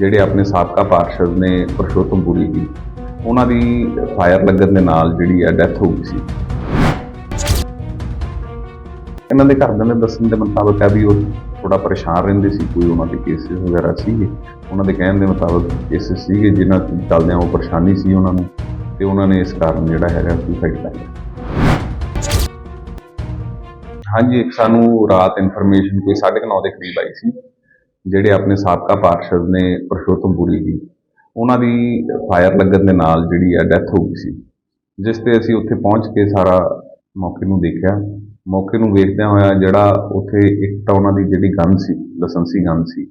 ਜਿਹੜੇ ਆਪਣੇ ਸਾਬਕਾ ਪਾਰਸ਼ਦ ਨੇ ਪਰਸ਼ੋਤਮ ਪੁਰੀ ਜੀ ਉਹਨਾਂ ਦੀ ਫਾਇਰ ਲੱਗਣ ਦੇ ਨਾਲ ਜਿਹੜੀ ਹੈ ਡੈਥ ਹੋ ਗਈ ਸੀ। ਇਹਨਾਂ ਦੇ ਘਰਦਿਆਂ ਦੇ ਦੱਸਣ ਦੇ ਮੁਤਾਬਕ ਹੈ ਵੀ ਉਹ ਥੋੜਾ ਪਰੇਸ਼ਾਨ ਰਹਿੰਦੇ ਸੀ, ਕੋਈ ਉਹਨਾਂ ਦੇ ਕੇਸਿਸ ਵਗੈਰਾ ਸੀਗੇ। ਉਹਨਾਂ ਦੇ ਕਹਿਣ ਦੇ ਮੁਤਾਬਕ ਕੇਸਿਸ ਸੀਗੇ ਜਿਨ੍ਹਾਂ ਚੱਲਦਿਆਂ ਉਹ ਪਰੇਸ਼ਾਨੀ ਸੀ ਉਹਨਾਂ ਨੂੰ ਤੇ ਉਹਨਾਂ ਨੇ ਇਸ ਕਾਰਨ ਜਿਹੜਾ ਹੈਗਾ ਸੁਸਾਈਡ ਕਰ ਲਿਆ। ਹਾਂਜੀ, ਇੱਕ ਸਾਨੂੰ ਰਾਤ ਇਨਫੋਰਮੇਸ਼ਨ ਕੋਈ 9:30 ਦੇ ਕਰੀਬ ਆਈ ਸੀ। ਜਿਹੜੇ ਆਪਣੇ ਸਾਬਕਾ ਪਾਰਸ਼ਦ ਨੇ ਪਰਸ਼ੋਤਮ ਪੁਰੀ ਜੀ ਉਹਨਾਂ ਦੀ ਫਾਇਰ ਲੱਗਣ ਦੇ ਨਾਲ ਜਿਹੜੀ ਹੈ ਡੈਥ ਹੋ ਗਈ ਸੀ। ਜਿਸ ਤੇ ਅਸੀਂ ਉੱਥੇ ਪਹੁੰਚ ਕੇ ਸਾਰਾ ਮੌਕੇ ਨੂੰ ਦੇਖਿਆ। ਮੌਕੇ ਨੂੰ ਵੇਖਦਿਆਂ ਹੋਇਆ ਜਿਹੜਾ ਉੱਥੇ ਇੱਕ ਤਾਂ ਉਹਨਾਂ ਦੀ ਜਿਹੜੀ ਗਨ ਸੀ ਲਾਇਸੈਂਸੀ ਗਨ ਸੀ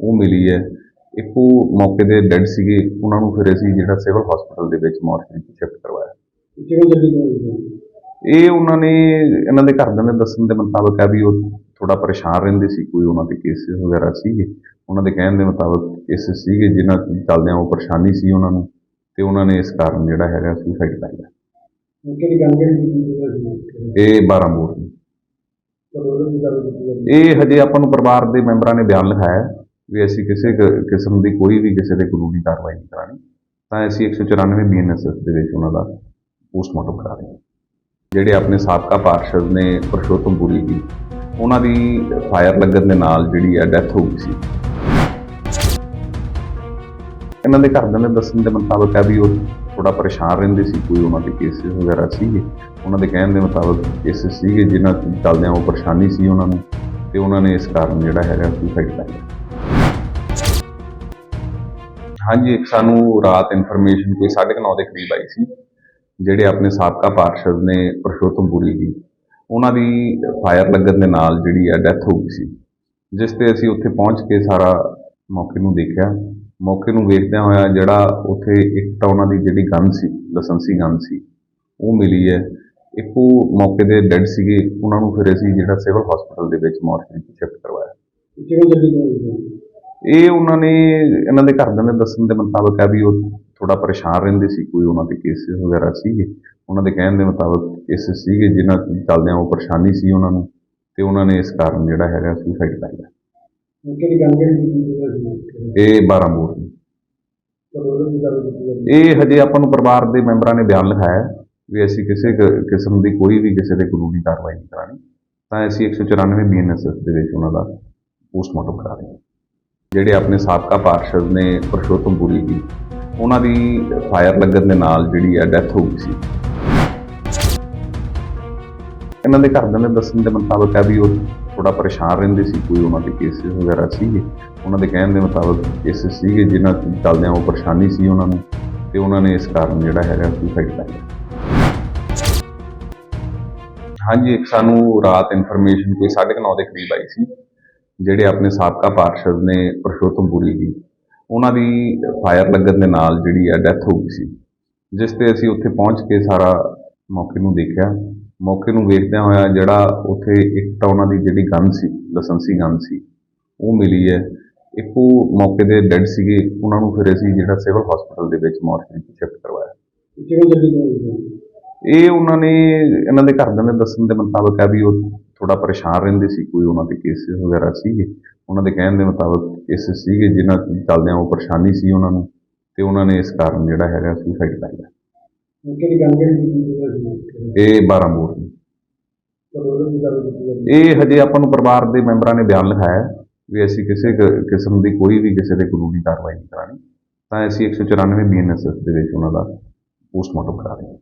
ਉਹ ਮਿਲੀ ਹੈ। ਇੱਕ ਉਹ ਮੌਕੇ ਦੇ ਡੈੱਡ ਸੀਗੇ। ਉਹਨਾਂ ਨੂੰ ਫਿਰ ਅਸੀਂ ਜਿਹੜਾ ਸਿਵਲ ਹਸਪੀਟਲ ਦੇ ਵਿੱਚ ਮੋਰਚਰੀ ਸ਼ਿਫਟ ਕਰਵਾਇਆ। ਕਿਵੇਂ ਜਲਦੀ ਕਿਵੇਂ ਇਹ ਉਹਨਾਂ ਨੇ ਇਹਨਾਂ ਦੇ ਘਰਦਿਆਂ ਦੇ ਦੱਸਣ ਦੇ ਮੁਤਾਬਕ ਹੈ ਵੀ ਉਹ ਥੋੜਾ ਪਰੇਸ਼ਾਨ ਰਹਿੰਦੇ ਸੀ ਕੋਈ ਉਹਨਾਂ ਦੇ ਕੇਸਿਸ ਵਗੈਰਾ ਸੀਗੇ। ਉਹਨਾਂ ਦੇ ਕਹਿਣ ਦੇ ਮੁਤਾਬਕ ਕੇਸਿਸ ਸੀਗੇ ਜਿਨ੍ਹਾਂ ਚੱਲਦਿਆਂ ਉਹ ਪਰੇਸ਼ਾਨੀ ਸੀ ਉਹਨਾਂ ਨੂੰ ਤੇ ਉਹਨਾਂ ਨੇ ਇਸ ਕਾਰਨ ਜਿਹੜਾ ਹੈਗਾ ਸੁਸਾਈਡ ਕਰ ਲਿਆ। ਇਹ 12 ਮੋੜ ਇਹ ਹਜੇ ਆਪਾਂ ਨੂੰ ਪਰਿਵਾਰ ਦੇ ਮੈਂਬਰਾਂ ਨੇ ਬਿਆਨ ਲਿਖਾਇਆ ਵੀ ਅਸੀਂ ਕਿਸੇ ਕਿਸਮ ਦੀ ਕੋਈ ਵੀ ਕਿਸੇ ਦੇ ਕਾਨੂੰਨੀ ਕਾਰਵਾਈ ਨਹੀਂ ਕਰਾਣੀ ਤਾਂ ਅਸੀਂ 194 ਬੀਐਨਐਸਐਸ ਦੇ ਵਿੱਚ ਉਹਨਾਂ ਦਾ ਪੋਸਟਮਾਰਟਮ ਕਰਾ ਰਹੇ ਹਾਂ। ਜਿਹੜੇ ਆਪਣੇ ਸਾਬਕਾ ਪਾਰਸ਼ਦ ਨੇ ਪਰਸ਼ੋਤਮ ਪੁਰੀ ਜੀ ਉਹਨਾਂ ਦੀ ਫਾਇਰ ਲੱਗਣ ਦੇ ਨਾਲ ਜਿਹੜੀ ਹੈ ਡੈਥ ਹੋ ਗਈ ਸੀ। ਇਹਨਾਂ ਦੇ ਘਰਦਿਆਂ ਦੇ ਦੱਸਣ ਦੇ ਮੁਤਾਬਕ ਹੈ ਵੀ ਉਹ ਥੋੜਾ ਪਰੇਸ਼ਾਨ ਰਹਿੰਦੇ ਸੀ, ਕੋਈ ਉਹਨਾਂ ਦੇ ਕੇਸਿਸ ਵਗੈਰਾ ਸੀਗੇ। ਉਹਨਾਂ ਦੇ ਕਹਿਣ ਦੇ ਮੁਤਾਬਕ ਕੇਸਿਸ ਸੀਗੇ ਜਿਨ੍ਹਾਂ ਚੱਲਦਿਆਂ ਉਹ ਪਰੇਸ਼ਾਨੀ ਸੀ ਉਹਨਾਂ ਨੂੰ ਤੇ ਉਹਨਾਂ ਨੇ ਇਸ ਕਾਰਨ ਜਿਹੜਾ ਹੈਗਾ ਸੁਸਾਈਡ ਕਰ ਲਿਆ। ਹਾਂਜੀ, ਇੱਕ ਸਾਨੂੰ ਰਾਤ ਇਨਫੋਰਮੇਸ਼ਨ ਕੋਈ 9:30 ਦੇ ਕਰੀਬ ਆਈ ਸੀ, ਜਿਹੜੇ ਆਪਣੇ ਸਾਬਕਾ ਪਾਰਸ਼ਦ ਨੇ ਪਰਸ਼ੋਤਮ ਜੀ ਉਹਨਾਂ ਦੀ ਫਾਇਰ ਲੱਗਣ ਦੇ ਨਾਲ ਜਿਹੜੀ ਹੈ ਡੈਥ ਹੋ ਗਈ ਸੀ। ਜਿਸ ਤੇ ਅਸੀਂ ਉੱਥੇ ਪਹੁੰਚ ਕੇ ਸਾਰਾ ਮੌਕੇ ਨੂੰ ਦੇਖਿਆ। ਮੌਕੇ ਨੂੰ ਵੇਖਦਿਆਂ ਹੋਇਆ ਜਿਹੜਾ ਉੱਥੇ ਇੱਕ ਤਾਂ ਉਹਨਾਂ ਦੀ ਜਿਹੜੀ ਗਨ ਸੀ ਲਾਇਸੈਂਸੀ ਗਨ ਸੀ ਉਹ ਮਿਲੀ ਹੈ। ਇੱਕ ਉਹ ਮੌਕੇ ਦੇ ਡੈੱਡ ਸੀਗੇ। ਉਹਨਾਂ ਨੂੰ ਫਿਰ ਅਸੀਂ ਜਿਹੜਾ ਸਿਵਲ ਹਸਪੀਟਲ ਦੇ ਵਿੱਚ ਮੋਰਚਰੀ ਸ਼ਿਫਟ ਕਰਵਾਇਆ। ਕਿਵੇਂ ਜਲਦੀ ਕਿਵੇਂ ਇਹ ਉਹਨਾਂ ਨੇ ਇਹਨਾਂ ਦੇ ਘਰਦਿਆਂ ਦੇ ਦੱਸਣ ਦੇ ਮੁਤਾਬਕ ਹੈ ਵੀ ਉਹ ਥੋੜਾ ਪਰੇਸ਼ਾਨ ਰਹਿੰਦੇ ਸੀ ਕੋਈ ਉਹਨਾਂ ਦੇ ਕੇਸਿਸ ਵਗੈਰਾ ਸੀਗੇ। ਉਹਨਾਂ ਦੇ ਕਹਿਣ ਦੇ ਮੁਤਾਬਕ ਕੇਸਿਸ ਸੀਗੇ ਜਿਨ੍ਹਾਂ ਚੱਲਦਿਆਂ ਉਹ ਪਰੇਸ਼ਾਨੀ ਸੀ ਉਹਨਾਂ ਨੂੰ ਤੇ ਉਹਨਾਂ ਨੇ ਇਸ ਕਾਰਨ ਜਿਹੜਾ ਹੈਗਾ ਸੁਸਾਈਡ ਕਰ ਲਿਆ। ਇਹ 12 ਮੋੜ ਇਹ ਹਜੇ ਆਪਾਂ ਨੂੰ ਪਰਿਵਾਰ ਦੇ ਮੈਂਬਰਾਂ ਨੇ ਬਿਆਨ ਲਿਖਾਇਆ ਵੀ ਅਸੀਂ ਕਿਸੇ ਕਿਸਮ ਦੀ ਕੋਈ ਵੀ ਕਿਸੇ ਦੇ ਕਾਨੂੰਨੀ ਕਾਰਵਾਈ ਨਹੀਂ ਕਰਾਣੀ ਤਾਂ ਅਸੀਂ 194 ਬੀਐਨਐਸਐਸ ਦੇ ਵਿੱਚ ਉਹਨਾਂ ਦਾ ਪੋਸਟਮਾਰਟਮ ਕਰਾ ਰਹੇ ਹਾਂ। ਜਿਹੜੇ ਆਪਣੇ ਸਾਬਕਾ ਪਾਰਸ਼ਦ ਨੇ ਪਰਸ਼ੋਤਮ ਪੁਰੀ ਜੀ ਉਹਨਾਂ ਦੀ ਫਾਇਰ ਲੱਗਣ ਦੇ ਨਾਲ ਜਿਹੜੀ ਹੈ ਡੈਥ ਹੋ ਗਈ ਸੀ। ਇਹਨਾਂ ਦੇ ਘਰਦਿਆਂ ਦੇ ਦੱਸਣ ਦੇ ਮੁਤਾਬਕ ਹੈ ਵੀ ਉਹ ਥੋੜਾ ਪਰੇਸ਼ਾਨ ਰਹਿੰਦੇ ਸੀ, ਕੋਈ ਉਹਨਾਂ ਦੇ ਕੇਸਿਸ ਵਗੈਰਾ ਸੀਗੇ। ਉਹਨਾਂ ਦੇ ਕਹਿਣ ਦੇ ਮੁਤਾਬਕ ਕੇਸਿਸ ਸੀਗੇ ਜਿਨ੍ਹਾਂ ਚੱਲਦਿਆਂ ਉਹ ਪਰੇਸ਼ਾਨੀ ਸੀ ਉਹਨਾਂ ਨੂੰ ਤੇ ਉਹਨਾਂ ਨੇ ਇਸ ਕਾਰਨ ਜਿਹੜਾ ਹੈਗਾ ਸੁਸਾਈਡ ਕਰ ਲਿਆ। ਹਾਂਜੀ, ਇੱਕ ਸਾਨੂੰ ਰਾਤ ਇਨਫੋਰਮੇਸ਼ਨ ਕੋਈ 9:30 ਦੇ ਕਰੀਬ ਆਈ ਸੀ, ਜਿਹੜੇ ਆਪਣੇ ਸਾਬਕਾ ਪਾਰਸ਼ਦ ਨੇ ਪਰਸ਼ੋਤਮੁਰੀ ਜੀ ਉਹਨਾਂ ਦੀ ਫਾਇਰ ਲੱਗਣ ਦੇ ਨਾਲ ਜਿਹੜੀ ਹੈ ਡੈਥ ਹੋ ਗਈ ਸੀ। ਜਿਸ ਤੇ ਅਸੀਂ ਉੱਥੇ ਪਹੁੰਚ ਕੇ ਸਾਰਾ ਮੌਕੇ ਨੂੰ ਦੇਖਿਆ। ਮੌਕੇ ਨੂੰ ਵੇਖਦਿਆਂ ਹੋਇਆ ਜਿਹੜਾ ਉੱਥੇ ਇੱਕ ਤਾਂ ਉਹਨਾਂ ਦੀ ਜਿਹੜੀ ਗਨ ਸੀ ਲਾਇਸੈਂਸੀ ਗਨ ਸੀ ਉਹ ਮਿਲੀ ਹੈ। ਇੱਕ ਉਹ ਮੌਕੇ ਦੇ ਡੈੱਡ ਸੀਗੇ। ਉਹਨਾਂ ਨੂੰ ਫਿਰ ਅਸੀਂ ਜਿਹੜਾ ਸਿਵਲ ਹਸਪੀਟਲ ਦੇ ਵਿੱਚ ਮੋਰਚਰੀ ਸ਼ਿਫਟ ਕਰਵਾਇਆ। ਕਿਵੇਂ ਜਲਦੀ ਕਿਵੇਂ ਇਹ ਉਹਨਾਂ ਨੇ ਇਹਨਾਂ ਦੇ ਘਰਦਿਆਂ ਦੇ ਦੱਸਣ ਦੇ ਮੁਤਾਬਕ ਹੈ ਵੀ ਉਹ ਥੋੜਾ ਪਰੇਸ਼ਾਨ ਰਹਿੰਦੇ ਸੀ ਕੋਈ ਉਹਨਾਂ ਦੇ ਕੇਸਿਸ ਵਗੈਰਾ ਸੀਗੇ। ਉਹਨਾਂ ਦੇ ਕਹਿਣ ਦੇ ਮੁਤਾਬਕ ਕੇਸਿਸ ਸੀਗੇ ਜਿਨ੍ਹਾਂ ਚੱਲਦਿਆਂ ਉਹ ਪਰੇਸ਼ਾਨੀ ਸੀ ਉਹਨਾਂ ਨੂੰ ਤੇ ਉਹਨਾਂ ਨੇ ਇਸ ਕਾਰਨ ਜਿਹੜਾ ਹੈਗਾ ਸੁਸਾਈਡ ਕਰ ਲਿਆ। ਇਹ 12 ਮੋੜ ਇਹ ਹਜੇ ਆਪਾਂ ਨੂੰ ਪਰਿਵਾਰ ਦੇ ਮੈਂਬਰਾਂ ਨੇ ਬਿਆਨ ਲਿਖਾਇਆ ਵੀ ਅਸੀਂ ਕਿਸੇ ਕਿਸਮ ਦੀ ਕੋਈ ਵੀ ਕਿਸੇ ਦੇ ਕਾਨੂੰਨੀ ਕਾਰਵਾਈ ਨਹੀਂ ਕਰਾਣੀ। ਤਾਂ ਅਸੀਂ 194 ਬੀਐਨਐਸਐਸ ਦੇ ਵਿੱਚ ਉਹਨਾਂ ਦਾ ਪੋਸਟਮਾਰਟਮ ਕਰਾ ਰਹੇ ਹਾਂ।